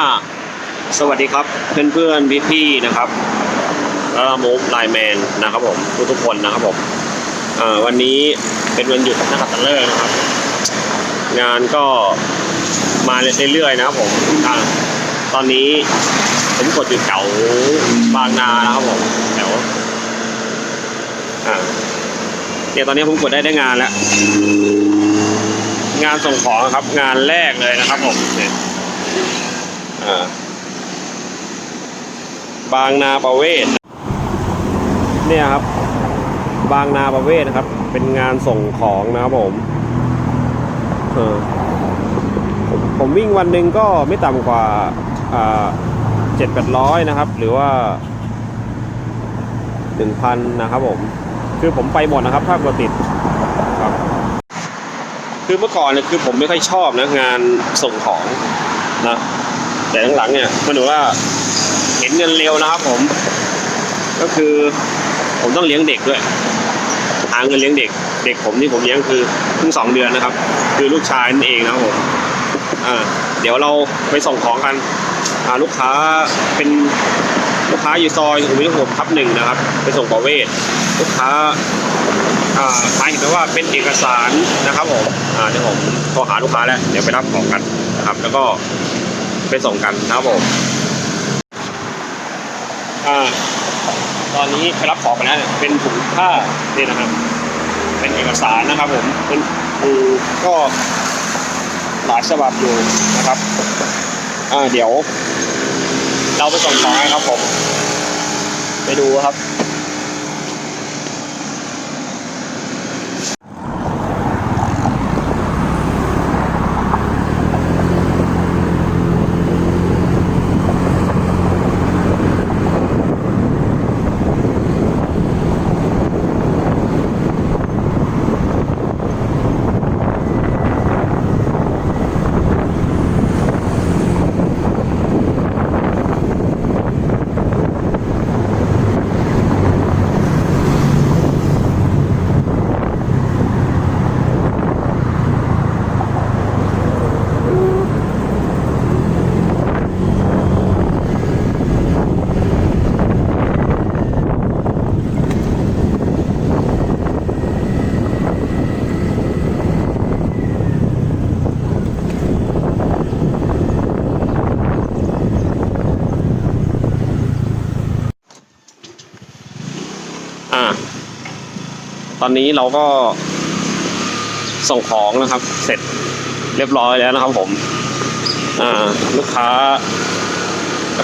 อ่าสวัสดีครับเพื่อนเพื่อนพี่พี่ๆนะครับแล้วมูฟไลแมนนะครับผมทุกทุกคนนะครับผมอ่าวันนี้เป็นวันหยุดนะครับตะเลิกนะครับ งานก็มาเรื่อยๆนะครับผมอ่าตอนนี้ผมกดอยู่แถวบางนานะครับผมแถวอ่าเนี่ยตอนนี้ผมกดได้ได้งานแล้ว งานส่งของครับงานแรกเลยนะครับผมเนี่ย บางนาประเวศเนี่ยครับ บางนาประเวศนะครับ เป็นงานส่งของนะครับผมเออผมผมวิ่งวันหนึ่งก็ไม่ต่ำกว่าเจ็ดแปดร้อยนะครับ หรือว่าหนึ่งพันนะครับผมคือผมไปหมดนะครับ ถ้ากติดครับ คือเมื่อก่อนเนี่ยคือผมไม่ค่อยชอบนะงานส่งของนะ แต่หลังๆเนี่ยมันดูว่าเห็นเงินเร็วนะครับผม ก็คือผมต้องเลี้ยงเด็กด้วยหาเงินเลี้ยงเด็ก เด็กผมที่ผมเลี้ยงคือเพิ่งสองเดือนนะครับ คือลูกชายนั่นเองนะครับผมอ่าเดี๋ยวเราไปส่งของกันอ่าลูกค้าเป็นลูกค้าอยู่ซอยสุขุมวิทหกทับหนึ่งนะครับ ไปส่งประเวศลูกค้าอ่าหมายถึงว่าเป็นเอกสารนะครับผมอ่าเดี๋ยวผมโทรหาลูกค้าแล้วเดี๋ยวไปรับของกันนะครับ แล้วก็ ไปส่งกันนะครับผมอ่าตอนนี้ไปรับของไปแล้วเนี่ยเป็นถุงผ้านี่นะครับ เป็นเอกสารนะครับผมเป็นคือก็หลายฉบับอยู่นะครับอ่าเดี๋ยว เราไปส่งของกันครับผม ไปดูครับ อ่า ตอนนี้เราก็ส่งของนะครับ เสร็จเรียบร้อยแล้วนะครับผม อ่า ลูกค้า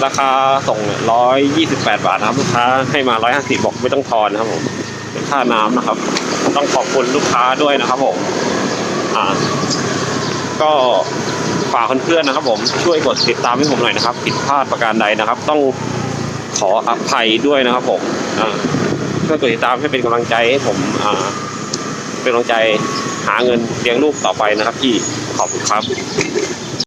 ราคาส่งร้อยยี่สิบแปดบาทนะครับ ลูกค้าให้มาร้อยห้าสิบบอกไม่ต้องทอนนะครับผมเป็นค่าน้ำนะครับ ต้องขอบคุณลูกค้าด้วยนะครับผม อ่า ก็ฝากเพื่อนๆนะครับ ผมช่วยกดติดตามให้ผมหน่อยนะครับ ผิดพลาดประการใดนะครับ ต้องขออภัยด้วยนะครับผมอ่า กดติดตามให้เป็นกำลังใจให้ผมอ่าเป็นกำลังใจหาเงินเลี้ยงลูกต่อไปนะครับพี่ขอบคุณครับ